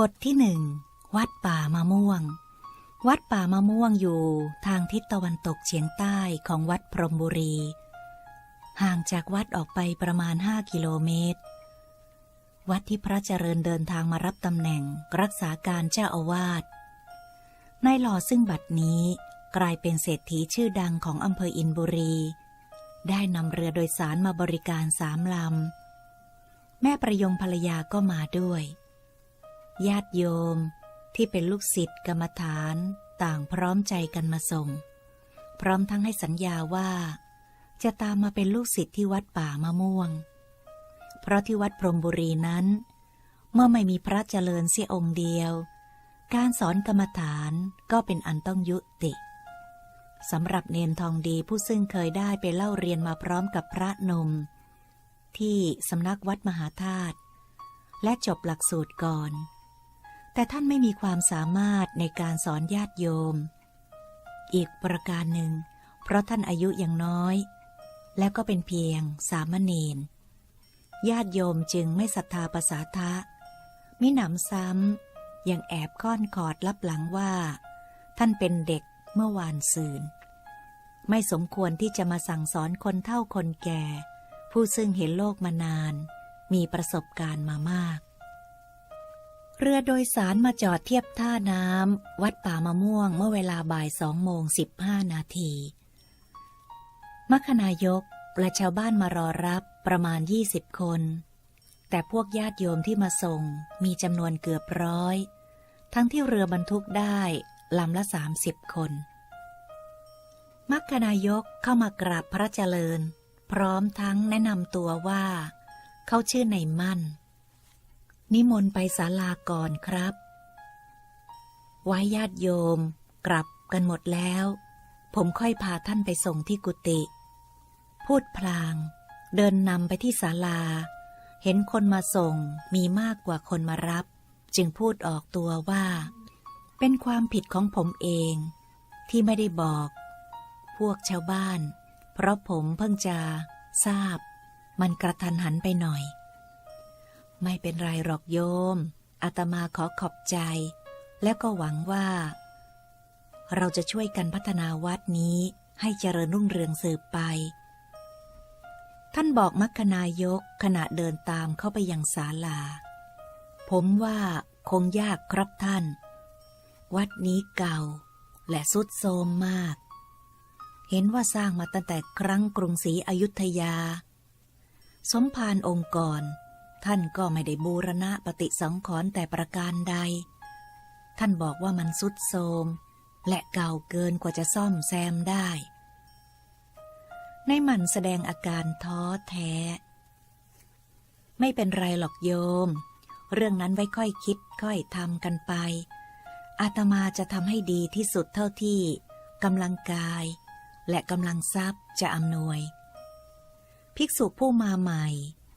บทที่หนึ่งวัดป่ามะม่วง วัดป่ามะม่วงอยู่ทางทิศตะวันตกเฉียงใต้ของวัดพรหมบุรี ห่างจากวัดออกไปประมาณห้ากิโลเมตร วัดที่พระเจริญเดินทางมารับตำแหน่งรักษาการเจ้าอาวาสนายหล่อซึ่งบัดนี้กลายเป็นเศรษฐีชื่อดังของอำเภออินบุรี ได้นำเรือโดยสารมาบริการสามลำ แม่ประยงภรรยาก็มาด้วย ญาติโยมที่เป็นลูกศิษย์กรรมฐานต่างพร้อมใจกันมาส่ง พร้อมทั้งให้สัญญาว่า จะตามมาเป็นลูกศิษย์ที่วัดป่ามะม่วง เพราะที่วัดพรหมบุรีนั้น เมื่อไม่มีพระเจริญเสียองค์เดียว การสอนกรรมฐานก็เป็นอันต้องยุติสำหรับเนนทองดีผู้ซึ่งเคยได้ไปเล่าเรียนมาพร้อมกับพระนม ที่สำนักวัดมหาธาตุและจบหลักสูตรก่อน แต่ท่านไม่มีความสามารถในการสอนญาติโยม อีกประการหนึ่ง เพราะท่านอายุยังน้อย และก็เป็นเพียงสามเณรญาติโยมจึงไม่ศรัทธาภาษาทะ มิหนำซ้ำยังแอบก้อนขอดลับหลังว่า ท่านเป็นเด็กเมื่อวานซืน ไม่สมควรที่จะมาสั่งสอนคนเฒ่าคนแก่ ผู้ซึ่งเห็นโลกมานาน มีประสบการณ์มามาก เรือโดยสารมาจอดเทียบท่าน้ำวัดป่ามะม่วงเมื่อเวลาบ่ายสองโมงสิบห้านาทีมัคคณายกและชาวบ้านมารอรับประมาณยี่สิบคน แต่พวกญาติโยมที่มาส่งมีจำนวนเกือบร้อย ทั้งที่เรือบรรทุกได้ลำละสามสิบคนมัคคณายกเข้ามากราบพระเจริญ พร้อมทั้งแนะนำตัวว่า เขาชื่อในมั่น นิมนต์ไปศาลาก่อนครับ ไว้ญาติโยม กลับกันหมดแล้ว ผมค่อยพาท่านไปส่งที่กุฏิพูดพลาง เดินนำไปที่ศาลา เห็นคนมาส่งมีมากกว่าคนมารับ จึงพูดออกตัวว่า เป็นความผิดของผมเอง ที่ไม่ได้บอก พวกชาวบ้าน เพราะผมเพิ่งจะทราบ มันกระทันหันไปหน่อย ไม่เป็นไรหรอกโยม อาตมาขอขอบใจ แล้วก็หวังว่า เราจะช่วยกันพัฒนาวัดนี้ให้เจริญรุ่งเรืองสืบไป ท่านบอกมัคคณายกขณะเดินตามเข้าไปยังศาลา ผมว่าคงยากครับท่าน วัดนี้เก่า และสุดโทรมมาก เห็นว่าสร้างมาตั้งแต่ครั้งกรุงศรีอยุธยา สมภารองค์ก่อน ท่านก็ไม่ได้บูรณะปฏิสังขรณ์แต่ประการใด ท่านบอกว่ามันสุดโทรมและเก่าเกินกว่าจะซ่อมแซมได้ ในหมันแสดงอาการท้อแท้ ไม่เป็นไรหรอกโยม เรื่องนั้นไว้ค่อยคิดค่อยทำกันไป อาตมาจะทำให้ดีที่สุดเท่าที่กำลังกาย และกำลังทรัพย์จะอำนวย ภิกษุผู้มาใหม่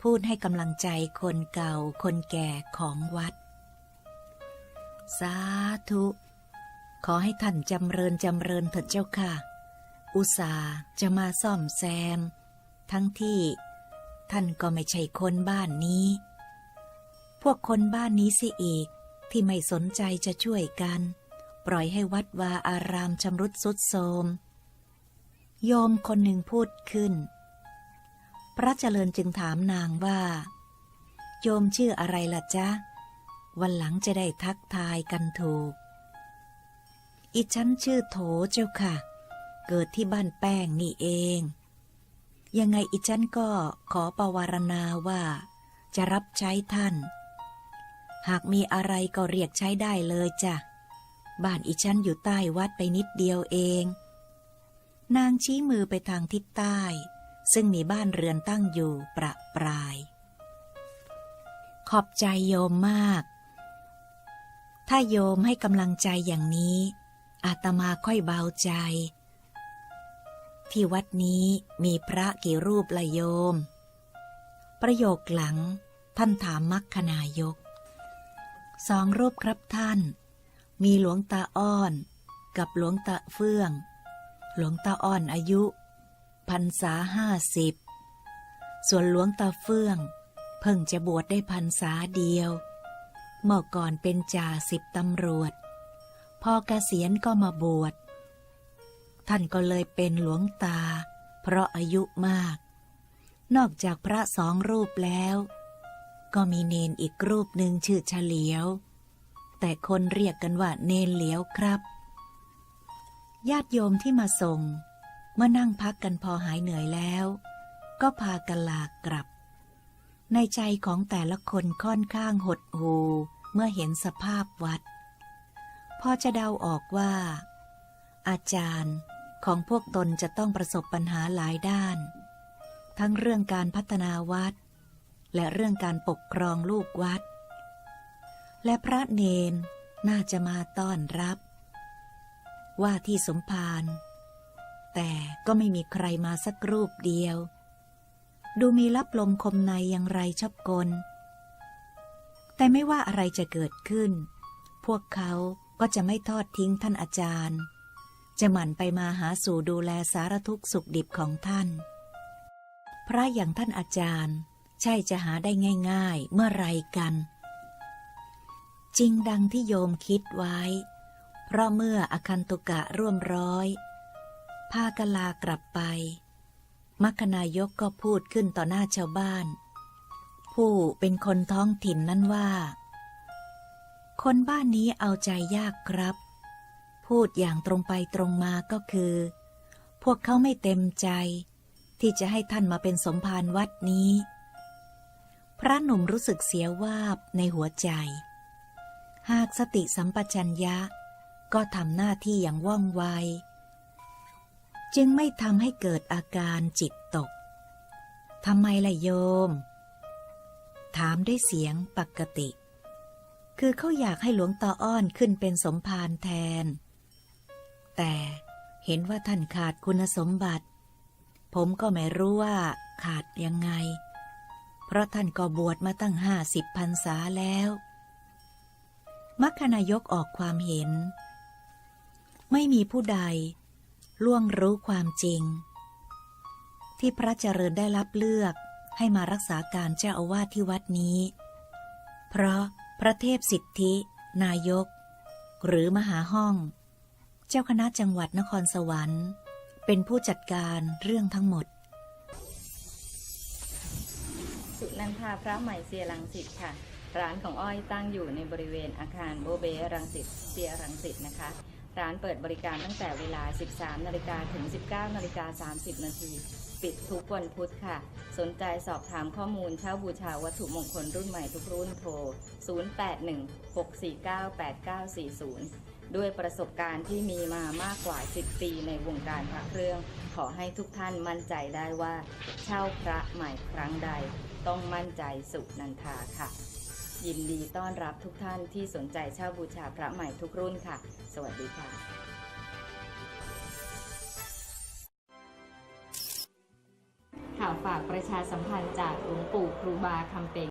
พูดให้กำลังใจคนเก่าคนแก่ของวัด สาธุ ขอให้ท่านจำเริญจำเริญเถิดเจ้าค่ะ อุตสาจะมาซ่อมแซม ทั้งที่ ท่านก็ไม่ใช่คนบ้านนี้ พวกคนบ้านนี้สิอีก ที่ไม่สนใจจะช่วยกัน ปล่อยให้วัดวาอารามชำรุดสุดโทรมโยมคนหนึ่งพูดขึ้น พระเจริญจึงถามนางว่า โยมชื่ออะไรล่ะจ๊ะ วันหลังจะได้ทักทายกันถูก อีฉันชื่อโถเจ้าค่ะ เกิดที่บ้านแป้งนี่เอง ยังไงอีฉันก็ขอประวารณาว่า จะรับใช้ท่าน หากมีอะไรก็เรียกใช้ได้เลยจ้ะ บ้านอีฉันอยู่ใต้วัดไปนิดเดียวเอง นางชี้มือไปทางทิศใต้ ซึ่งมีบ้านเรือนตั้งอยู่ประปราย ขอบใจโยมมาก ถ้าโยมให้กำลังใจอย่างนี้ อาตมาค่อยเบาใจ ที่วัดนี้มีพระกี่รูปละโยม ประโยคหลังท่านถามมัคคณายก สองรูปครับท่าน มีหลวงตาอ้อน กับหลวงตาเฟื่อง หลวงตาอ้อนอายุ พรรษาห้าสิบ ส่วนหลวงตาเฟื่อง เพิ่งจะบวชได้พรรษาเดียว เมื่อก่อนเป็นจ่าสิบตำรวจ พอเกษียณก็มาบวช ท่านก็เลยเป็นหลวงตา เพราะอายุมาก นอกจากพระสองรูปแล้ว ก็มีเนนอีกรูปหนึ่งชื่อเฉลียว แต่คนเรียกกันว่าเนนเหลียวครับ ญาติโยมที่มาส่ง เมื่อนั่งพักกันพอหายเหนื่อยแล้ว ก็พากันลากลับ ในใจของแต่ละคนค่อนข้างหดหูเมื่อเห็นสภาพวัด พอจะเดาออกว่า อาจารย์ของพวกตนจะต้องประสบปัญหาหลายด้าน ทั้งเรื่องการพัฒนาวัด และเรื่องการปกครองลูกวัด และพระเนนน่าจะมาต้อนรับ ว่าที่สมภาร แต่ก็ไม่มีใครมาสักรูปเดียว ดูมีรับลมคมในอย่างไรชอบกล แต่ไม่ว่าอะไรจะเกิดขึ้น พวกเขาก็จะไม่ทอดทิ้งท่านอาจารย์ จะหมั่นไปมาหาสู่ดูแลสารทุกข์สุขดิบของท่าน พระอย่างท่านอาจารย์ ใช่จะหาได้ง่าย ๆ เมื่อไรกัน จริงดังที่โยมคิดไว้ เพราะเมื่ออคันตุกะร่วมร้อย พากลากลับไป มัคคนายกก็พูดขึ้นต่อหน้าชาวบ้าน ผู้เป็นคนท้องถิ่นนั้นว่า คนบ้านนี้เอาใจยากครับ พูดอย่างตรงไปตรงมาก็คือ พวกเขาไม่เต็มใจ ที่จะให้ท่านมาเป็นสมภารวัดนี้ พระหนุ่มรู้สึกเสียวาบในหัวใจ หากสติสัมปชัญญะก็ทำหน้าที่อย่างว่องไว จึงไม่ทำให้เกิดอาการจิตตกทำไมล่ะโยม ถามด้วยเสียงปกติ คือเขาอยากให้หลวงตาอ้อนขึ้นเป็นสมภารแทน แต่เห็นว่าท่านขาดคุณสมบัติ ผมก็ไม่รู้ว่าขาดยังไง เพราะท่านก็บวชมาตั้งห้าสิบพรรษาแล้วมัคคนายกออกความเห็น ไม่มีผู้ใด ล่วงรู้ความจริง ที่พระเจริญได้รับเลือกให้มารักษาการเจ้าอาวาสที่วัดนี้ เพราะพระเทพสิทธิ นายก หรือมหาห้อง เจ้าคณะจังหวัดนครสวรรค์ เป็นผู้จัดการเรื่องทั้งหมด สุนันทาพระใหม่เซียรังสิตค่ะ ร้านของอ้อยตั้งอยู่ในบริเวณอาคารโบเบรังสิตเซียรังสิตนะคะ ร้านเปิดบริการตั้งแต่เวลา 13 นาฬิกาถึง 19 นาฬิกา 30 นาที ปิดทุกวันพุธค่ะ สนใจสอบถามข้อมูลเช่าบูชาวัตถุมงคลรุ่นใหม่ทุกรุ่นโทร 0816498940 ด้วยประสบการณ์ที่มีมามากกว่า 10 ปีในวงการพระเครื่อง ขอให้ทุกท่านมั่นใจได้ว่า เช่าพระใหม่ครั้งใด ต้องมั่นใจสุนันทาค่ะ ยินดีต้อนรับทุกท่านที่สนใจเช่าบูชาพระใหม่ทุกรุ่นค่ะ สวัสดีค่ะ ข่าวฝากประชาสัมพันธ์จากหลวงปู่ครูบาคำเปง